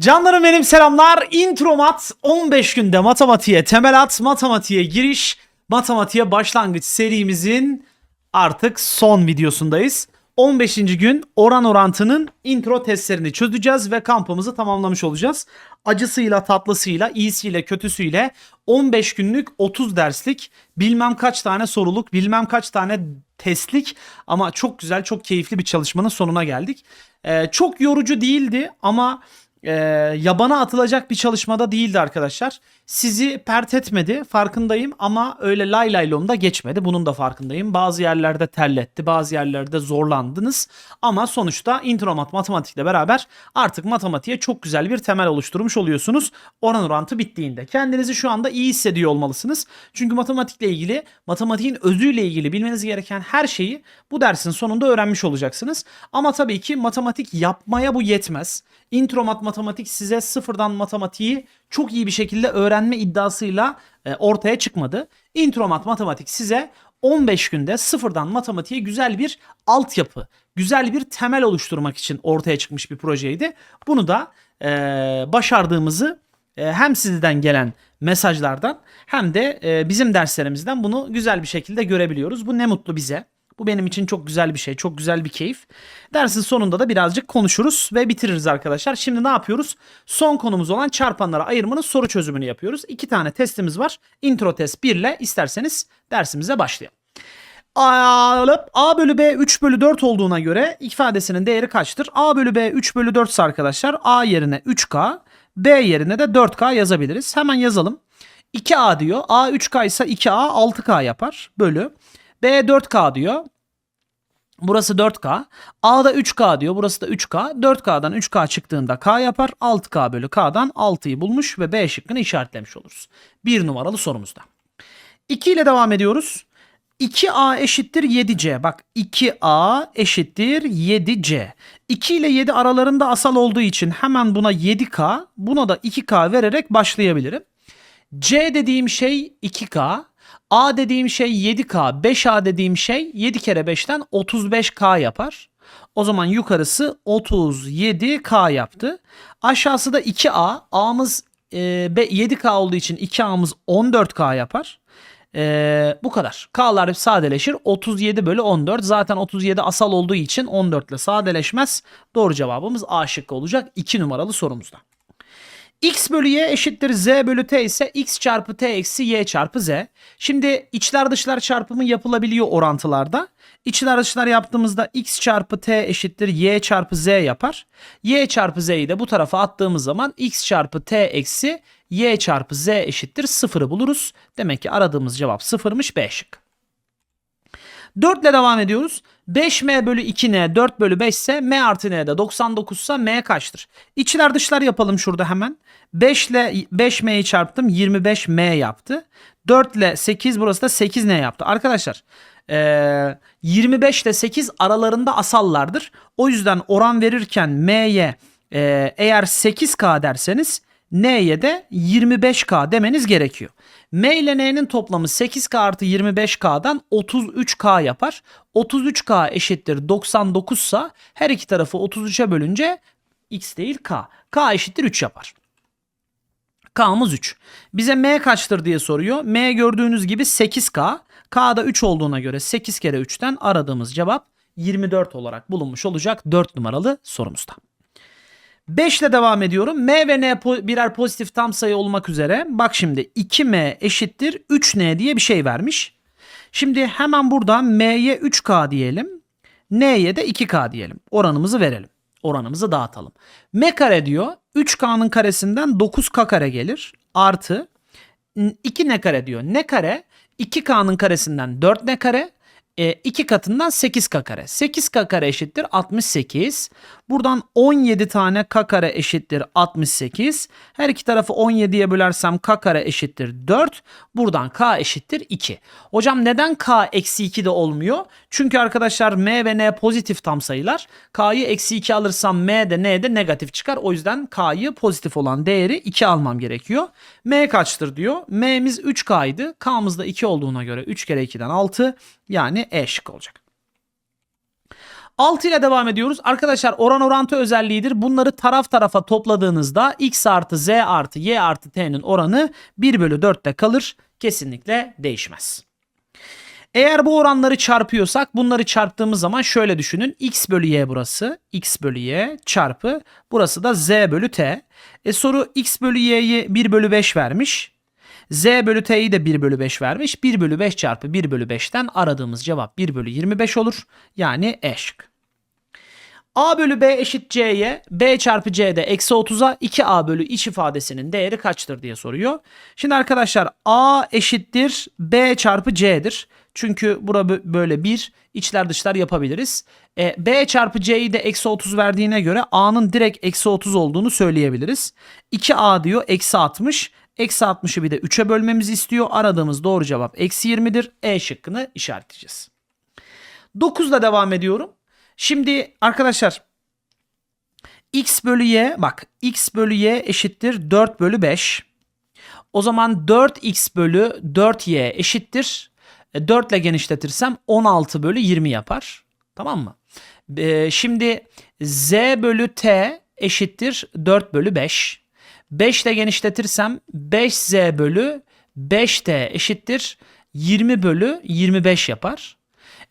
Canlarım benim selamlar. Intromat 15 günde matematiğe temel at, matematiğe giriş, matematiğe başlangıç serimizin artık son videosundayız. 15. gün oran orantının intro testlerini çözeceğiz ve kampımızı tamamlamış olacağız. Acısıyla, tatlısıyla, iyisiyle, kötüsüyle 15 günlük 30 derslik bilmem kaç tane soruluk, bilmem kaç tane testlik ama çok güzel, çok keyifli bir çalışmanın sonuna geldik. Ee, çok yorucu değildi ama e, yabana atılacak bir çalışmada değildi arkadaşlar. Sizi pert etmedi farkındayım ama öyle lay lay lomda geçmedi. Bunun da farkındayım. Bazı yerlerde terletti, bazı yerlerde zorlandınız. Ama sonuçta intromat matematikle beraber artık matematiğe çok güzel bir temel oluşturmuş oluyorsunuz. Oran orantı bittiğinde. Kendinizi şu anda iyi hissediyor olmalısınız. Çünkü matematikle ilgili, matematiğin özüyle ilgili bilmeniz gereken her şeyi bu dersin sonunda öğrenmiş olacaksınız. Ama tabii ki matematik yapmaya bu yetmez. Intromat matematik size sıfırdan matematiği çok iyi bir şekilde öğrenme iddiasıyla e, ortaya çıkmadı. Intromat matematik size 15 günde sıfırdan matematiğe güzel bir altyapı, güzel bir temel oluşturmak için ortaya çıkmış bir projeydi. Bunu da e, başardığımızı e, hem sizden gelen mesajlardan hem de e, bizim derslerimizden bunu güzel bir şekilde görebiliyoruz. Bu ne mutlu bize. Bu benim için çok güzel bir şey, çok güzel bir keyif. Dersin sonunda da birazcık konuşuruz ve bitiririz arkadaşlar. Şimdi ne yapıyoruz? Son konumuz olan çarpanlara ayırmanın soru çözümünü yapıyoruz. İki tane testimiz var. Intro test 1 ile isterseniz dersimize başlayalım. A, A bölü B 3 bölü 4 olduğuna göre ifadesinin değeri kaçtır? A bölü B 3 bölü 4 ise arkadaşlar A yerine 3K, B yerine de 4K yazabiliriz. Hemen yazalım. 2A diyor. A 3K ise 2A 6K yapar. Bölü. B 4K diyor. Burası 4K. A'da 3K diyor. Burası da 3K. 4K'dan 3K çıktığında K yapar. 6K bölü K'dan 6'yı bulmuş ve B şıkkını işaretlemiş oluruz. Bir numaralı sorumuzda. 2 ile devam ediyoruz. 2A eşittir 7C. Bak 2A eşittir 7C. 2 ile 7 aralarında asal olduğu için hemen buna 7K, buna da 2K vererek başlayabilirim. C dediğim şey 2K. A dediğim şey 7K. 5A dediğim şey 7 kere 5'ten 35K yapar. O zaman yukarısı 37K yaptı. Aşağısı da 2A. A'mız e, 7K olduğu için 2A'mız 14K yapar. E, bu kadar. K'lar sadeleşir. 37 bölü 14. Zaten 37 asal olduğu için 14 ile sadeleşmez. Doğru cevabımız A şıkkı olacak. 2 numaralı sorumuzda. X bölü Y eşittir Z bölü T ise X çarpı T eksi Y çarpı Z. Şimdi içler dışlar çarpımı yapılabiliyor orantılarda. İçler dışlar yaptığımızda X çarpı T eşittir Y çarpı Z yapar. Y çarpı Z'yi de bu tarafa attığımız zaman X çarpı T eksi Y çarpı Z eşittir 0'ı buluruz. Demek ki aradığımız cevap 0'mış B şık. 4 ile devam ediyoruz. 5m bölü 2n 4 bölü 5 ise m artı n'de 99 ise m kaçtır? İçler dışlar yapalım şurada hemen. 5 ile 5m'yi çarptım 25m yaptı. 4 ile 8 burası da 8n yaptı. Arkadaşlar ee, 25 ile 8 aralarında asallardır. O yüzden oran verirken m'ye eğer 8k derseniz n'ye de 25k demeniz gerekiyor. M ile N'nin toplamı 8K artı 25K'dan 33K yapar. 33K eşittir 99 ise her iki tarafı 33'e bölünce X değil K. K eşittir 3 yapar. K'mız 3. Bize M kaçtır diye soruyor. M gördüğünüz gibi 8K. K'da 3 olduğuna göre 8 kere 3'ten aradığımız cevap 24 olarak bulunmuş olacak 4 numaralı sorumuzda. 5 ile devam ediyorum. M ve N po- birer pozitif tam sayı olmak üzere. Bak şimdi 2M eşittir 3N diye bir şey vermiş. Şimdi hemen buradan M'ye 3K diyelim. N'ye de 2K diyelim. Oranımızı verelim. Oranımızı dağıtalım. M kare diyor. 3K'nın karesinden 9K kare gelir. Artı 2 ne kare diyor. Ne kare 2K'nın karesinden 4 ne kare. 2 katından 8k kare. 8k kare eşittir 68. Buradan 17 tane k kare eşittir 68. Her iki tarafı 17'ye bölersem k kare eşittir 4. Buradan k eşittir 2. Hocam neden k eksi 2 de olmuyor? Çünkü arkadaşlar m ve n pozitif tam sayılar. k'yı eksi 2 alırsam m de n de negatif çıkar. O yüzden k'yı pozitif olan değeri 2 almam gerekiyor. m kaçtır diyor. m'miz 3k'ydı. k'mız da 2 olduğuna göre 3 kere 2'den 6. Yani E şık olacak. 6 ile devam ediyoruz. Arkadaşlar oran orantı özelliğidir. Bunları taraf tarafa topladığınızda x artı z artı y artı t'nin oranı 1 bölü 4'te kalır. Kesinlikle değişmez. Eğer bu oranları çarpıyorsak bunları çarptığımız zaman şöyle düşünün. x bölü y burası. x bölü y çarpı burası da z bölü t. E soru x bölü y'yi 1 bölü 5 vermiş. Z bölü t'yi de 1 bölü 5 vermiş. 1 bölü 5 çarpı 1 bölü 5'ten aradığımız cevap 1 bölü 25 olur. Yani E şık. A bölü B eşit C'ye B çarpı C'de eksi 30'a 2A bölü iç ifadesinin değeri kaçtır diye soruyor. Şimdi arkadaşlar A eşittir B çarpı C'dir. Çünkü bura bö- böyle bir içler dışlar yapabiliriz. E, B çarpı C'yi de eksi 30 verdiğine göre A'nın direkt eksi 30 olduğunu söyleyebiliriz. 2A diyor eksi 60. Eksi 60'ı bir de 3'e bölmemizi istiyor. Aradığımız doğru cevap eksi 20'dir. E şıkkını işaretleyeceğiz. 9'la devam ediyorum. Şimdi arkadaşlar x bölü y bak x bölü y eşittir 4 bölü 5. O zaman 4x bölü 4y eşittir. E, 4 ile genişletirsem 16 bölü 20 yapar. Tamam mı? E, şimdi z bölü t eşittir 4 bölü 5. 5 ile genişletirsem 5z bölü 5t eşittir 20 bölü 25 yapar.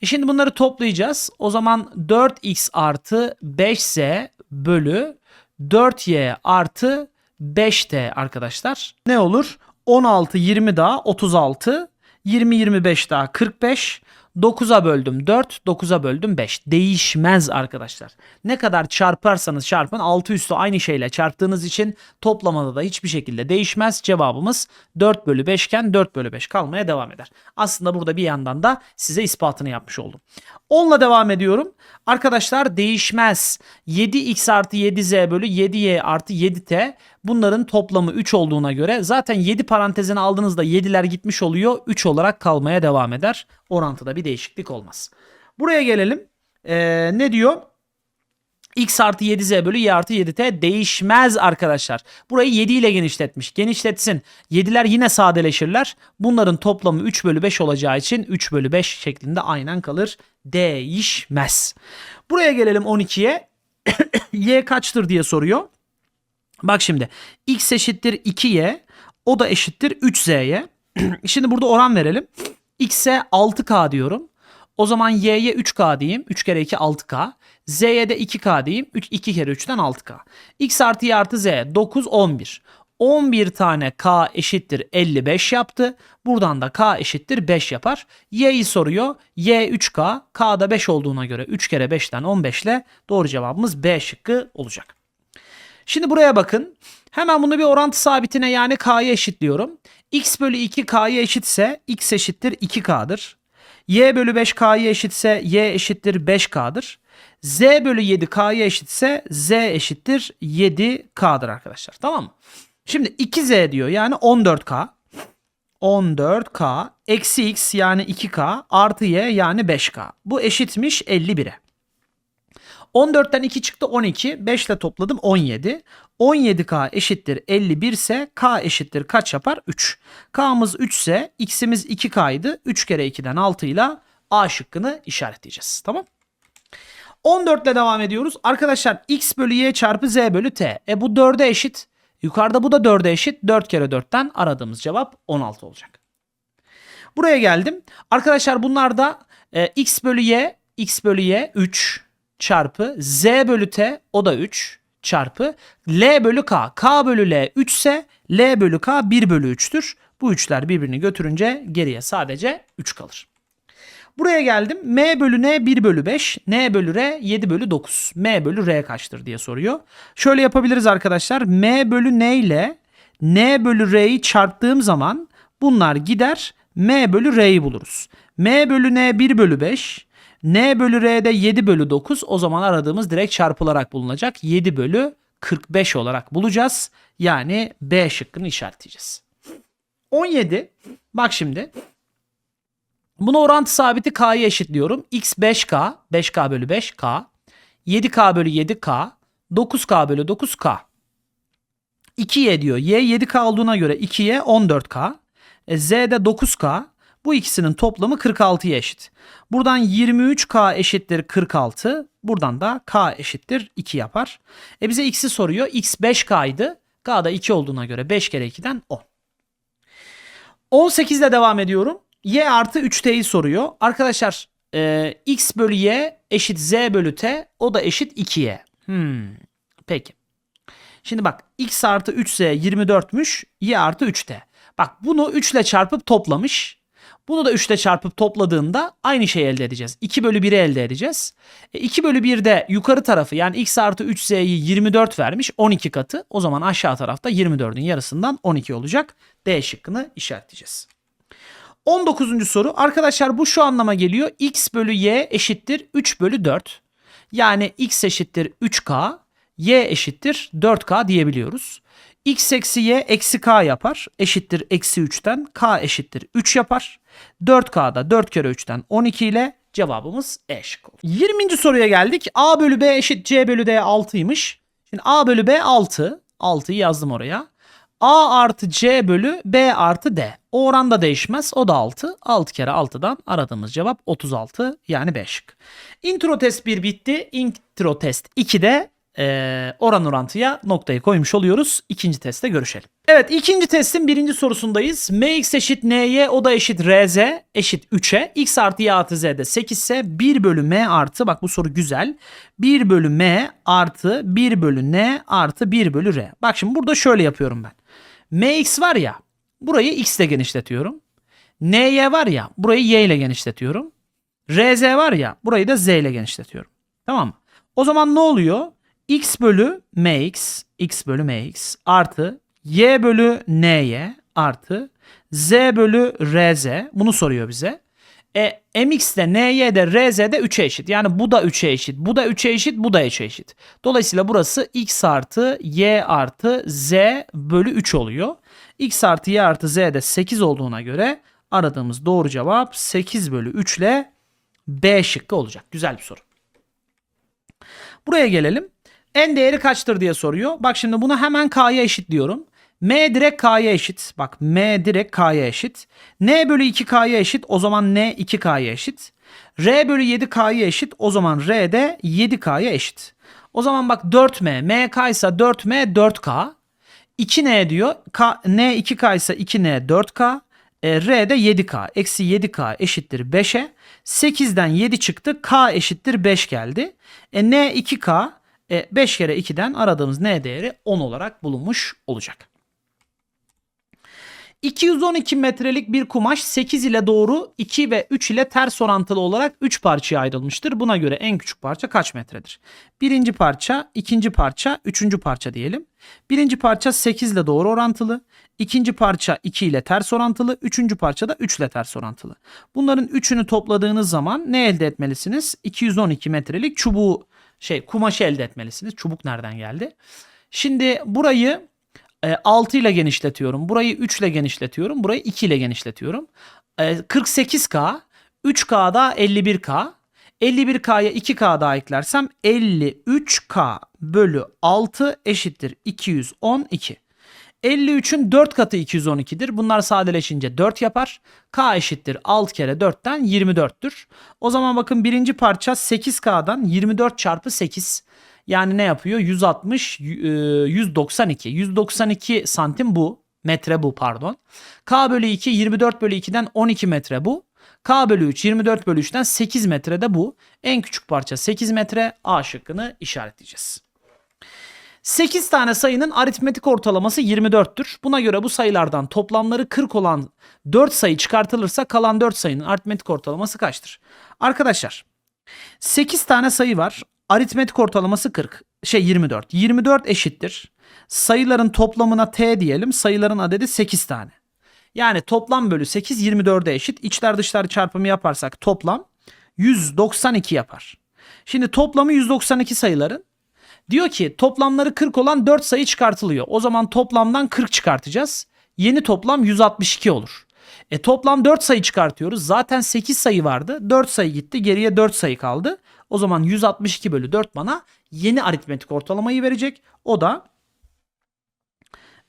E şimdi bunları toplayacağız. O zaman 4x artı 5z bölü 4y artı 5t arkadaşlar. Ne olur? 16, 20 daha 36, 20, 25 daha 45. 9'a böldüm 4, 9'a böldüm 5. Değişmez arkadaşlar. Ne kadar çarparsanız çarpın altı üstü aynı şeyle çarptığınız için toplamada da hiçbir şekilde değişmez. Cevabımız 4 bölü 5 iken 4 bölü 5 kalmaya devam eder. Aslında burada bir yandan da size ispatını yapmış oldum. 10'la devam ediyorum. Arkadaşlar değişmez. 7x artı 7z bölü 7y artı 7t bunların toplamı 3 olduğuna göre zaten 7 parantezine aldığınızda 7'ler gitmiş oluyor. 3 olarak kalmaya devam eder. Orantıda bir değişiklik olmaz. Buraya gelelim. Ee, ne diyor? x artı 7z bölü y artı 7t değişmez arkadaşlar. Burayı 7 ile genişletmiş. Genişletsin. 7'ler yine sadeleşirler. Bunların toplamı 3 bölü 5 olacağı için 3 bölü 5 şeklinde aynen kalır. Değişmez. Buraya gelelim 12'ye. y kaçtır diye soruyor. Bak şimdi x eşittir 2y o da eşittir 3z'ye. şimdi burada oran verelim. x'e 6k diyorum. O zaman y'ye 3k diyeyim. 3 kere 2 6k. z'ye de 2k diyeyim. 3, 2 kere 3'ten 6k. x artı y artı z 9 11. 11 tane k eşittir 55 yaptı. Buradan da k eşittir 5 yapar. y'yi soruyor. y 3k. k da 5 olduğuna göre 3 kere 5'ten 15 ile doğru cevabımız B şıkkı olacak. Şimdi buraya bakın. Hemen bunu bir orantı sabitine yani k'ya eşitliyorum. x bölü 2 k'ya eşitse x eşittir 2k'dır. y bölü 5 k'ya eşitse y eşittir 5k'dır. z bölü 7 k'ya eşitse z eşittir 7k'dır arkadaşlar. Tamam mı? Şimdi 2z diyor yani 14k. 14k eksi x yani 2k artı y yani 5k. Bu eşitmiş 51'e. 14'ten 2 çıktı 12. 5 ile topladım 17. 17k eşittir 51 ise k eşittir kaç yapar? 3. K'mız 3 ise x'imiz 2k'ydı. 3 kere 2'den 6 ile A şıkkını işaretleyeceğiz. Tamam. 14 ile devam ediyoruz. Arkadaşlar x bölü y çarpı z bölü t. E bu 4'e eşit. Yukarıda bu da 4'e eşit. 4 kere 4'ten aradığımız cevap 16 olacak. Buraya geldim. Arkadaşlar bunlar da e, x bölü y, x bölü y 3 çarpı z bölü t o da 3 çarpı l bölü k. k bölü l 3 ise l bölü k 1 bölü 3'tür. Bu üçler birbirini götürünce geriye sadece 3 kalır. Buraya geldim. M bölü N 1 bölü 5. N bölü R 7 bölü 9. M bölü R kaçtır diye soruyor. Şöyle yapabiliriz arkadaşlar. M bölü N ile N bölü R'yi çarptığım zaman bunlar gider. M bölü R'yi buluruz. M bölü N 1 bölü 5. N bölü R'de 7 bölü 9. O zaman aradığımız direkt çarpılarak bulunacak. 7 bölü 45 olarak bulacağız. Yani B şıkkını işaretleyeceğiz. 17. Bak şimdi. Buna orantı sabiti k'ya eşitliyorum. x 5k, 5k bölü 5k. 7k bölü 7k. 9k bölü 9k. 2y diyor. y 7k olduğuna göre 2y 14k. E, z de 9k. Bu ikisinin toplamı 46'ya eşit. Buradan 23k eşittir 46. Buradan da k eşittir 2 yapar. E bize x'i soruyor. x 5k'ydı. k da 2 olduğuna göre 5 kere 2'den 10. 18 ile devam ediyorum. y artı 3t'yi soruyor. Arkadaşlar e, x bölü y eşit z bölü t. O da eşit 2y. Hmm. Peki. Şimdi bak x artı 3z 24'müş. Y artı 3t. Bak bunu 3 ile çarpıp toplamış. Bunu da 3 ile çarpıp topladığında aynı şeyi elde edeceğiz. 2 bölü 1'i elde edeceğiz. E 2 bölü 1 de yukarı tarafı yani x artı 3z'yi 24 vermiş 12 katı. O zaman aşağı tarafta 24'ün yarısından 12 olacak. D şıkkını işaretleyeceğiz. 19. soru. Arkadaşlar bu şu anlama geliyor. x bölü y eşittir 3 bölü 4. Yani x eşittir 3k, y eşittir 4k diyebiliyoruz. X eksi y eksi k yapar. Eşittir eksi 3'ten k eşittir 3 yapar. 4k'da 4 kere 3'ten 12 ile cevabımız E şıkkı olur. 20. soruya geldik. a bölü b eşit c bölü d 6'ymış. Şimdi a bölü b 6. 6'yı yazdım oraya. A artı C bölü B artı D. O oran da değişmez. O da 6. 6 kere 6'dan aradığımız cevap 36 yani 5 şık. Intro test 1 bitti. Intro test 2'de e, oran orantıya noktayı koymuş oluyoruz. İkinci testte görüşelim. Evet ikinci testin birinci sorusundayız. Mx eşit ny o da eşit rz eşit 3'e. x artı y artı z'de 8 ise 1 bölü m artı bak bu soru güzel. 1 bölü m artı 1 bölü n artı 1 bölü r. Bak şimdi burada şöyle yapıyorum ben. mx var ya burayı x ile genişletiyorum. ny var ya burayı y ile genişletiyorum. rz var ya burayı da z ile genişletiyorum. Tamam mı? O zaman ne oluyor? X bölü mx, x bölü mx artı y bölü ny artı z bölü rz bunu soruyor bize. E, mx de ny de rz de 3'e eşit. Yani bu da 3'e eşit. Bu da 3'e eşit. Bu da 3'e eşit. Dolayısıyla burası x artı y artı z bölü 3 oluyor. x artı y artı z de 8 olduğuna göre aradığımız doğru cevap 8 bölü 3 ile B şıkkı olacak. Güzel bir soru. Buraya gelelim. En değeri kaçtır diye soruyor. Bak şimdi bunu hemen k'ya eşitliyorum. M direkt k'ya eşit. Bak M direkt k'ya eşit. N bölü 2k'ya eşit. O zaman N 2k'ya eşit. R bölü 7k'ya eşit. O zaman R de 7k'ya eşit. O zaman bak 4M. MK ise 4M 4K. 2N diyor. K, N 2K ise 2N 4K. E, R de 7K. Eksi 7K eşittir 5'e. 8'den 7 çıktı. K eşittir 5 geldi. E, N 2K. E, 5 kere 2'den aradığımız N değeri 10 olarak bulunmuş olacak. 212 metrelik bir kumaş 8 ile doğru 2 ve 3 ile ters orantılı olarak 3 parçaya ayrılmıştır. Buna göre en küçük parça kaç metredir? Birinci parça, ikinci parça, üçüncü parça diyelim. Birinci parça 8 ile doğru orantılı. ikinci parça 2 ile ters orantılı. Üçüncü parça da 3 ile ters orantılı. Bunların üçünü topladığınız zaman ne elde etmelisiniz? 212 metrelik çubuğu şey kumaşı elde etmelisiniz. Çubuk nereden geldi? Şimdi burayı e, 6 ile genişletiyorum. Burayı 3 ile genişletiyorum. Burayı 2 ile genişletiyorum. E, 48K, 3K'da 51K. 51K'ya 2K daha eklersem 53K bölü 6 eşittir 212. 53'ün 4 katı 212'dir. Bunlar sadeleşince 4 yapar. K eşittir 6 kere 4'ten 24'tür. O zaman bakın birinci parça 8K'dan 24 çarpı 8. Yani ne yapıyor? 160, 192. 192 santim bu. Metre bu pardon. K bölü 2 24 bölü 2'den 12 metre bu. K bölü 3 24 bölü 3'ten 8 metrede bu. En küçük parça 8 metre. A şıkkını işaretleyeceğiz. 8 tane sayının aritmetik ortalaması 24'tür. Buna göre bu sayılardan toplamları 40 olan 4 sayı çıkartılırsa kalan 4 sayının aritmetik ortalaması kaçtır? Arkadaşlar 8 tane sayı var. Aritmetik ortalaması 40. Şey 24. 24 eşittir. Sayıların toplamına t diyelim. Sayıların adedi 8 tane. Yani toplam bölü 8 24'e eşit. İçler dışlar çarpımı yaparsak toplam 192 yapar. Şimdi toplamı 192 sayıların. Diyor ki toplamları 40 olan 4 sayı çıkartılıyor. O zaman toplamdan 40 çıkartacağız. Yeni toplam 162 olur. E toplam 4 sayı çıkartıyoruz. Zaten 8 sayı vardı. 4 sayı gitti. Geriye 4 sayı kaldı. O zaman 162 bölü 4 bana yeni aritmetik ortalamayı verecek. O da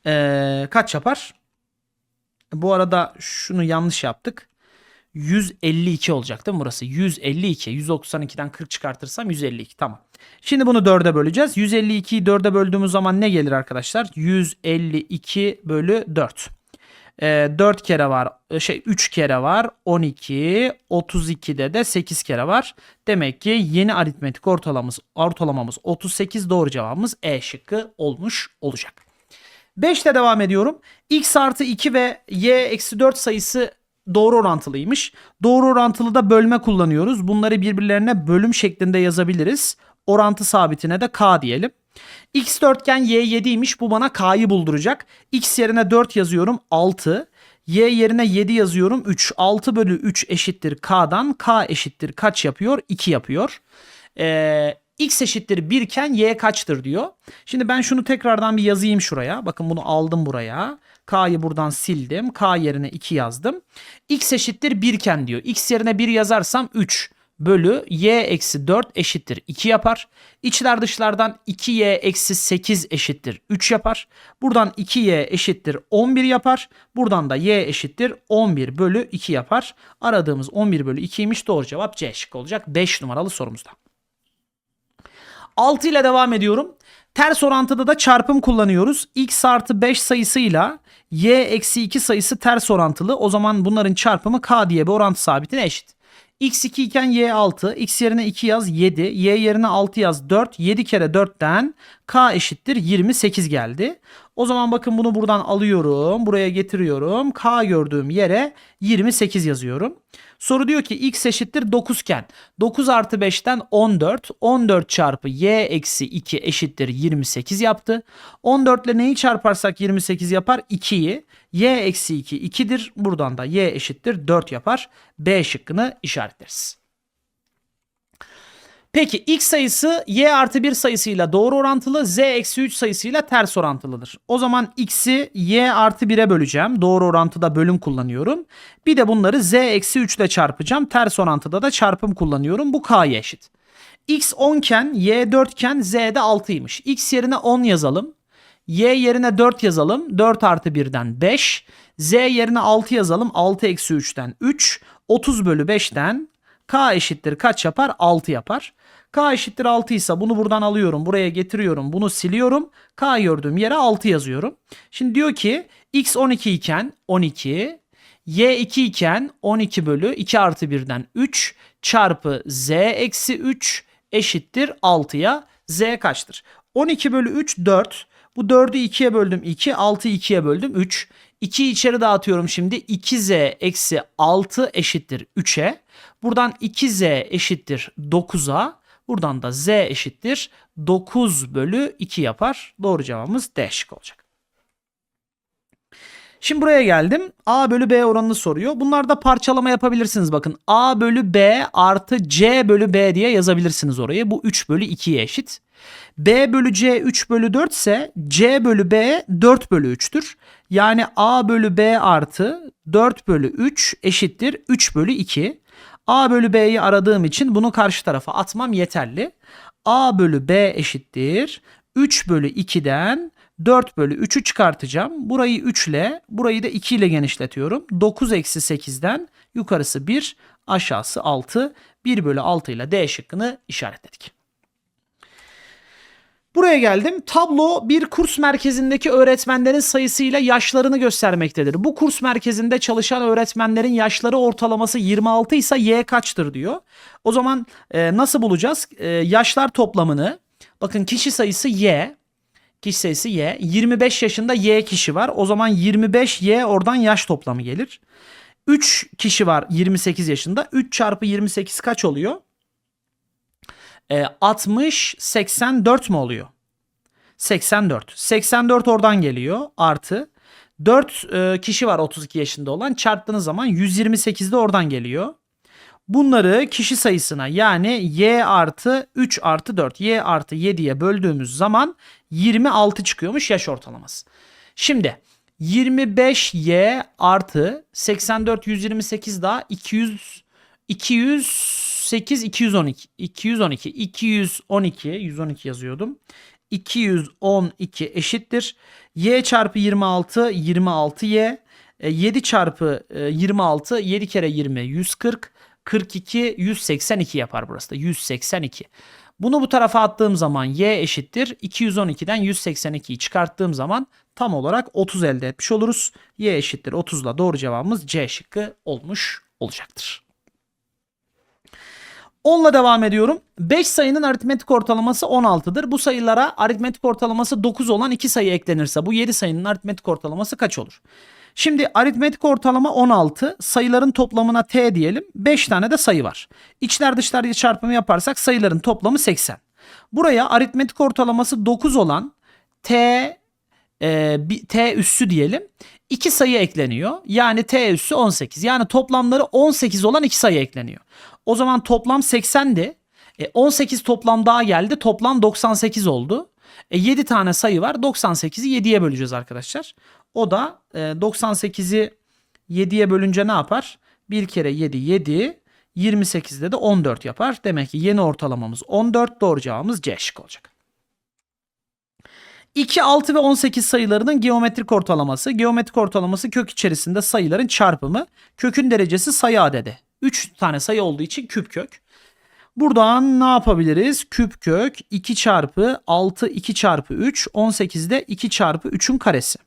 ee, kaç yapar? Bu arada şunu yanlış yaptık. 152 olacak değil mi burası? 152. 192'den 40 çıkartırsam 152. Tamam. Şimdi bunu 4'e böleceğiz. 152'yi 4'e böldüğümüz zaman ne gelir arkadaşlar? 152 bölü 4. Ee, 4 kere var. e, Şey 3 kere var. 12. 32'de de 8 kere var. Demek ki yeni aritmetik ortalamamız, ortalamamız 38 doğru cevabımız E şıkkı olmuş olacak. 5 ile devam ediyorum. X artı 2 ve Y eksi 4 sayısı doğru orantılıymış. Doğru orantılı da bölme kullanıyoruz. Bunları birbirlerine bölüm şeklinde yazabiliriz. Orantı sabitine de K diyelim. X dörtgen Y 7'ymiş. Bu bana K'yı bulduracak. X yerine 4 yazıyorum 6. Y yerine 7 yazıyorum 3. 6 bölü 3 eşittir K'dan. K eşittir kaç yapıyor? 2 yapıyor. Ee, X eşittir 1 iken Y kaçtır diyor. Şimdi ben şunu tekrardan bir yazayım şuraya. Bakın bunu aldım buraya. K'yı buradan sildim. K yerine 2 yazdım. X eşittir 1 iken diyor. X yerine 1 yazarsam 3 bölü y eksi 4 eşittir 2 yapar. İçler dışlardan 2y eksi 8 eşittir 3 yapar. Buradan 2y eşittir 11 yapar. Buradan da y eşittir 11 bölü 2 yapar. Aradığımız 11 bölü 2'ymiş doğru cevap C şıkkı olacak 5 numaralı sorumuzda. 6 ile devam ediyorum. Ters orantıda da çarpım kullanıyoruz. x artı 5 sayısıyla y eksi 2 sayısı ters orantılı. O zaman bunların çarpımı k diye bir orantı sabitine eşit. x 2 iken y 6. x yerine 2 yaz 7. y yerine 6 yaz 4. 7 kere 4'ten k eşittir 28 geldi. O zaman bakın bunu buradan alıyorum. Buraya getiriyorum. K gördüğüm yere 28 yazıyorum. Soru diyor ki x eşittir 9 iken 9 artı 5'ten 14. 14 çarpı y eksi 2 eşittir 28 yaptı. 14 ile neyi çarparsak 28 yapar? 2'yi. y eksi 2 2'dir. Buradan da y eşittir 4 yapar. B şıkkını işaretleriz. Peki x sayısı y artı 1 sayısıyla doğru orantılı z eksi 3 sayısıyla ters orantılıdır. O zaman x'i y artı 1'e böleceğim. Doğru orantıda bölüm kullanıyorum. Bir de bunları z eksi 3 ile çarpacağım. Ters orantıda da çarpım kullanıyorum. Bu k'ya eşit. x 10 iken y 4 iken z de 6'ymış. x yerine 10 yazalım. Y yerine 4 yazalım. 4 artı 1'den 5. Z yerine 6 yazalım. 6 eksi 3'ten 3. 30 bölü 5'ten K eşittir kaç yapar? 6 yapar. K eşittir 6 ise bunu buradan alıyorum. Buraya getiriyorum. Bunu siliyorum. K gördüğüm yere 6 yazıyorum. Şimdi diyor ki X 12 iken 12. Y 2 iken 12 bölü 2 artı 1'den 3 çarpı Z eksi 3 eşittir 6'ya. Z kaçtır? 12 bölü 3 4. Bu 4'ü 2'ye böldüm 2. 6'yı 2'ye böldüm 3. 2'yi içeri dağıtıyorum şimdi. 2z eksi 6 eşittir 3'e. Buradan 2z eşittir 9'a. Buradan da z eşittir 9 bölü 2 yapar. Doğru cevabımız D şık olacak. Şimdi buraya geldim. A bölü B oranını soruyor. Bunlarda parçalama yapabilirsiniz. Bakın A bölü B artı C bölü B diye yazabilirsiniz orayı. Bu 3 bölü 2'ye eşit. B bölü C 3 bölü 4 ise C bölü B 4 bölü 3'tür. Yani A bölü B artı 4 bölü 3 eşittir 3 bölü 2. A bölü B'yi aradığım için bunu karşı tarafa atmam yeterli. A bölü B eşittir 3 bölü 2'den 4 bölü 3'ü çıkartacağım. Burayı 3 ile burayı da 2 ile genişletiyorum. 9 eksi 8'den yukarısı 1 aşağısı 6. 1 bölü 6 ile D şıkkını işaretledik. Buraya geldim. Tablo bir kurs merkezindeki öğretmenlerin sayısıyla yaşlarını göstermektedir. Bu kurs merkezinde çalışan öğretmenlerin yaşları ortalaması 26 ise y kaçtır diyor. O zaman e, nasıl bulacağız? E, yaşlar toplamını bakın kişi sayısı y. Kişi sayısı y. 25 yaşında y kişi var. O zaman 25 y oradan yaş toplamı gelir. 3 kişi var 28 yaşında. 3 çarpı 28 kaç oluyor? E, 60 84 mi oluyor? 84. 84 oradan geliyor artı 4 e, kişi var 32 yaşında olan çarptığınız zaman 128 de oradan geliyor. Bunları kişi sayısına yani y artı 3 artı 4 y artı 7'ye böldüğümüz zaman 26 çıkıyormuş yaş ortalaması. Şimdi 25y artı 84 128 daha 200 208 212 212 212 112 yazıyordum. 212 eşittir. Y çarpı 26 26y. E, 7 çarpı e, 26 7 kere 20 140 42 182 yapar burası da 182. Bunu bu tarafa attığım zaman y eşittir 212'den 182'yi çıkarttığım zaman tam olarak 30 elde etmiş oluruz. y eşittir 30 ile doğru cevabımız C şıkkı olmuş olacaktır. 10 ile devam ediyorum. 5 sayının aritmetik ortalaması 16'dır. Bu sayılara aritmetik ortalaması 9 olan 2 sayı eklenirse bu 7 sayının aritmetik ortalaması kaç olur? Şimdi aritmetik ortalama 16. Sayıların toplamına t diyelim. 5 tane de sayı var. İçler dışlar çarpımı yaparsak sayıların toplamı 80. Buraya aritmetik ortalaması 9 olan t e, t üssü diyelim. 2 sayı ekleniyor. Yani t üssü 18. Yani toplamları 18 olan 2 sayı ekleniyor. O zaman toplam 80'di. E, 18 toplam daha geldi. Toplam 98 oldu. E, 7 tane sayı var. 98'i 7'ye böleceğiz arkadaşlar. O da e, 98'i 7'ye bölünce ne yapar? 1 kere 7 7. 28'de de 14 yapar. Demek ki yeni ortalamamız 14. Doğru cevabımız C şık olacak. 2, 6 ve 18 sayılarının geometrik ortalaması. Geometrik ortalaması kök içerisinde sayıların çarpımı. Kökün derecesi sayı adedi. 3 tane sayı olduğu için küp kök. Buradan ne yapabiliriz? Küp kök 2 çarpı 6 2 çarpı 3 18'de 2 çarpı 3'ün karesi.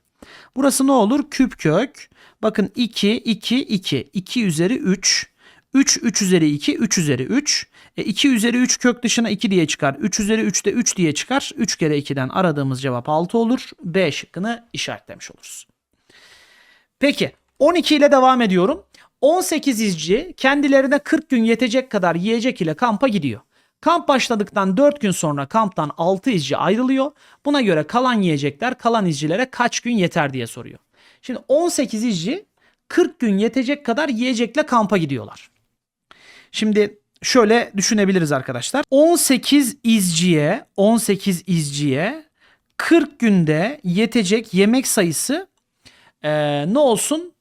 Burası ne olur? Küp kök. Bakın 2 2 2 2 üzeri 3 3 3 üzeri 2 3 üzeri 3 e 2 üzeri 3 kök dışına 2 diye çıkar. 3 üzeri 3 de 3 diye çıkar. 3 kere 2'den aradığımız cevap 6 olur. B şıkkını işaretlemiş oluruz. Peki 12 ile devam ediyorum. 18 izci kendilerine 40 gün yetecek kadar yiyecek ile kampa gidiyor. Kamp başladıktan 4 gün sonra kamptan 6 izci ayrılıyor. Buna göre kalan yiyecekler kalan izcilere kaç gün yeter diye soruyor. Şimdi 18 izci 40 gün yetecek kadar yiyecekle kampa gidiyorlar. Şimdi şöyle düşünebiliriz arkadaşlar. 18 izciye 18 izciye 40 günde yetecek yemek sayısı eee, ne olsun?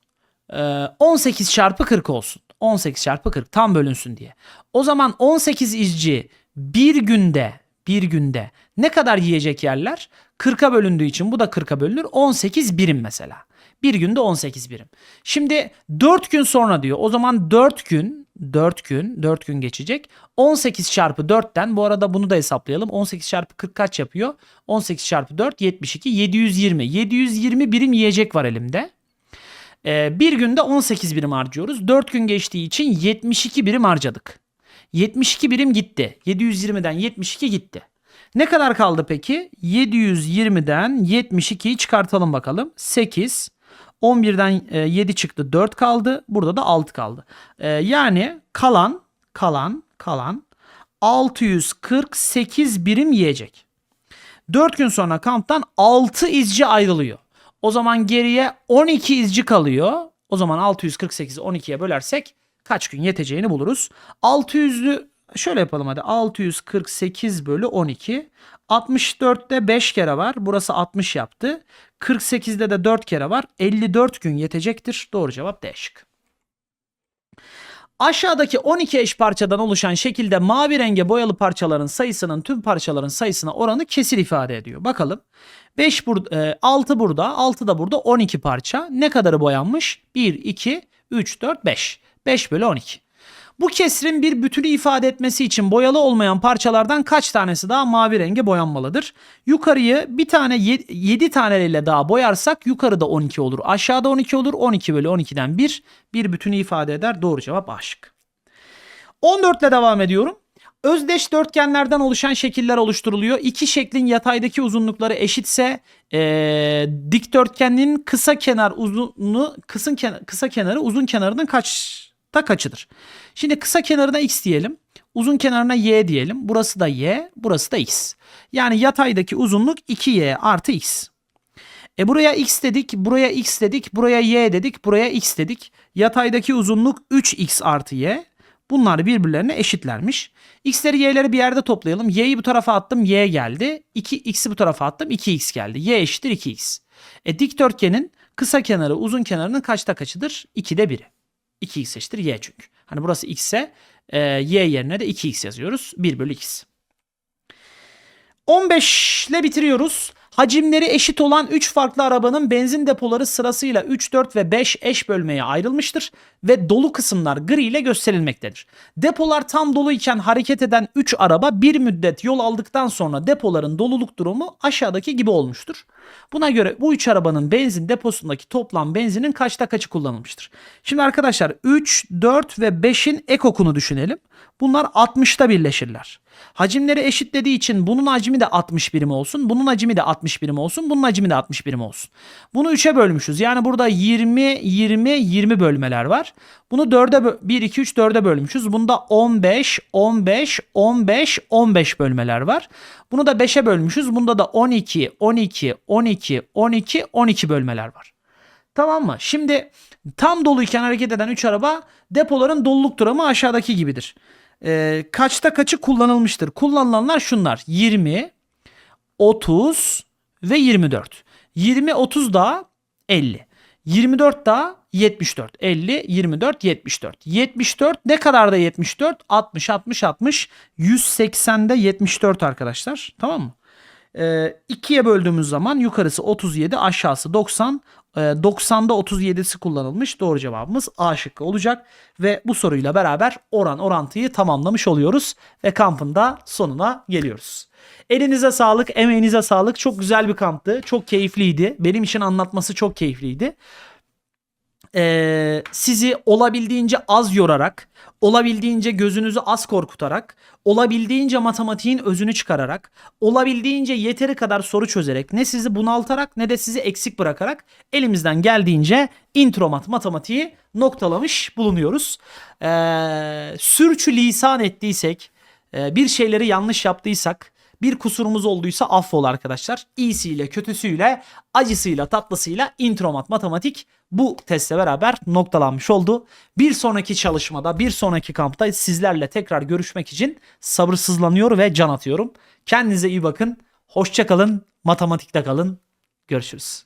Eee, 18 çarpı 40 olsun. 18 çarpı 40 tam bölünsün diye. O zaman 18 izci bir günde bir günde ne kadar yiyecek yerler? 40'a bölündüğü için bu da 40'a bölünür. 18 birim mesela. Bir günde 18 birim. Şimdi 4 gün sonra diyor. O zaman 4 gün 4 gün 4 gün geçecek. 18 çarpı 4'ten bu arada bunu da hesaplayalım. 18 çarpı 40 kaç yapıyor? 18 çarpı 4 72 720. 720 birim yiyecek var elimde. Ee, bir günde 18 birim harcıyoruz. 4 gün geçtiği için 72 birim harcadık. 72 birim gitti. 720'den 72 gitti. Ne kadar kaldı peki? 720'den 72'yi çıkartalım bakalım. 8. 11'den e, 7 çıktı 4 kaldı. Burada da 6 kaldı. E, yani kalan kalan kalan 648 birim yiyecek. 4 gün sonra kamptan 6 izci ayrılıyor. O zaman geriye 12 izci kalıyor. O zaman 648'i 12'ye bölersek kaç gün yeteceğini buluruz. 600'lü şöyle yapalım hadi 648 bölü 12. 64'te 5 kere var. Burası 60 yaptı. 48'de de 4 kere var. 54 gün yetecektir. Doğru cevap D şıkkı. Aşağıdaki 12 eş parçadan oluşan şekilde mavi renge boyalı parçaların sayısının tüm parçaların sayısına oranı kesir ifade ediyor. Bakalım. 5 burada, 6 burada, 6 da burada 12 parça. Ne kadarı boyanmış? 1, 2, 3, 4, 5. 5 bölü 12. Bu kesrin bir bütünü ifade etmesi için boyalı olmayan parçalardan kaç tanesi daha mavi renge boyanmalıdır? Yukarıyı bir tane 7 taneyle daha boyarsak yukarıda 12 olur. Aşağıda 12 olur. 12 bölü 12'den 1 bir bütünü ifade eder. Doğru cevap A şıkkı. 14 ile devam ediyorum. Özdeş dörtgenlerden oluşan şekiller oluşturuluyor. İki şeklin yataydaki uzunlukları eşitse eee dikdörtgenin kısa kenar uzunluğu kısın ken- kısa kenarı uzun kenarının kaçta kaçıdır? Şimdi kısa kenarına x diyelim. Uzun kenarına y diyelim. Burası da y, burası da x. Yani yataydaki uzunluk 2y artı x. E buraya x dedik, buraya x dedik, buraya y dedik, buraya x dedik. Yataydaki uzunluk 3x artı y. Bunlar birbirlerine eşitlermiş. X'leri y'leri bir yerde toplayalım. Y'yi bu tarafa attım y geldi. 2x'i bu tarafa attım 2x geldi. Y eşittir 2x. E dikdörtgenin kısa kenarı uzun kenarının kaçta kaçıdır? 2'de 1'i. 2x eşittir y çünkü. Hani burası x ise e, y yerine de 2x yazıyoruz. 1 bölü x. 15 ile bitiriyoruz. Hacimleri eşit olan 3 farklı arabanın benzin depoları sırasıyla 3, 4 ve 5 eş bölmeye ayrılmıştır ve dolu kısımlar gri ile gösterilmektedir. Depolar tam dolu iken hareket eden 3 araba bir müddet yol aldıktan sonra depoların doluluk durumu aşağıdaki gibi olmuştur. Buna göre bu 3 arabanın benzin deposundaki toplam benzinin kaçta kaçı kullanılmıştır? Şimdi arkadaşlar 3, 4 ve 5'in ekokunu düşünelim. Bunlar 60'ta birleşirler. Hacimleri eşitlediği için bunun hacmi de 60 birim olsun. Bunun hacmi de 60 birim olsun. Bunun hacmi de 60 birim olsun. Bunu 3'e bölmüşüz. Yani burada 20, 20, 20 bölmeler var. Bunu 4'e 1, 2, 3, 4'e bölmüşüz. Bunda 15, 15, 15, 15 bölmeler var. Bunu da 5'e bölmüşüz. Bunda da 12, 12, 12, 12, 12 bölmeler var. Tamam mı? Şimdi tam doluyken hareket eden 3 araba depoların doluluk durumu aşağıdaki gibidir. Ee, kaçta kaçı kullanılmıştır? Kullanılanlar şunlar. 20, 30 ve 24. 20, 30 daha 50. 24 daha 74. 50, 24, 74. 74 ne kadar da 74? 60, 60, 60. 180'de 74 arkadaşlar. Tamam mı? Ee, ikiye böldüğümüz zaman yukarısı 37 aşağısı 90. Ee, 90'da 37'si kullanılmış. Doğru cevabımız A şıkkı olacak. Ve bu soruyla beraber oran orantıyı tamamlamış oluyoruz. Ve kampın da sonuna geliyoruz. Elinize sağlık, emeğinize sağlık. Çok güzel bir kamptı. Çok keyifliydi. Benim için anlatması çok keyifliydi Ee, sizi olabildiğince az yorarak, olabildiğince gözünüzü az korkutarak, olabildiğince matematiğin özünü çıkararak, olabildiğince yeteri kadar soru çözerek, ne sizi bunaltarak ne de sizi eksik bırakarak elimizden geldiğince intromat matematiği noktalamış bulunuyoruz. Ee, sürçü lisan ettiysek, e, bir şeyleri yanlış yaptıysak, bir kusurumuz olduysa affol arkadaşlar. İyisiyle, kötüsüyle, acısıyla, tatlısıyla intromat matematik bu testle beraber noktalanmış oldu. Bir sonraki çalışmada, bir sonraki kampta sizlerle tekrar görüşmek için sabırsızlanıyor ve can atıyorum. Kendinize iyi bakın. Hoşça kalın. Matematikte kalın. Görüşürüz.